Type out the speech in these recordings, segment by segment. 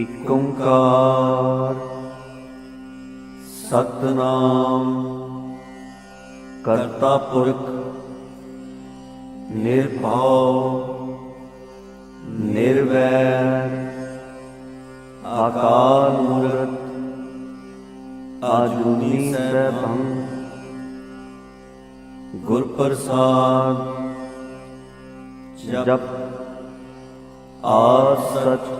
ਇਕ ਓੰਕਾਰ ਸਤਨਾਮ। ਕਰਤਾ ਪੁਰਖ। ਨਿਰਭਉ। ਨਿਰਵੈਰ। ਆਕਾਰ ਮੂਰਤ। ਆਜੂਨੀ ਸੈਭੰ। ਗੁਰ ਪ੍ਰਸਾਦ। ਜਪ। ਆ ਸਚ।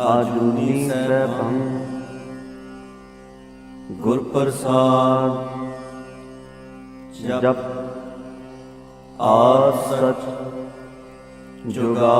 ਆਜੂਨੀ ਸੈਭੰ। ਗੁਰ ਪ੍ਰਸਾਦ ਜਪ। ਆ ਜੁਗਾ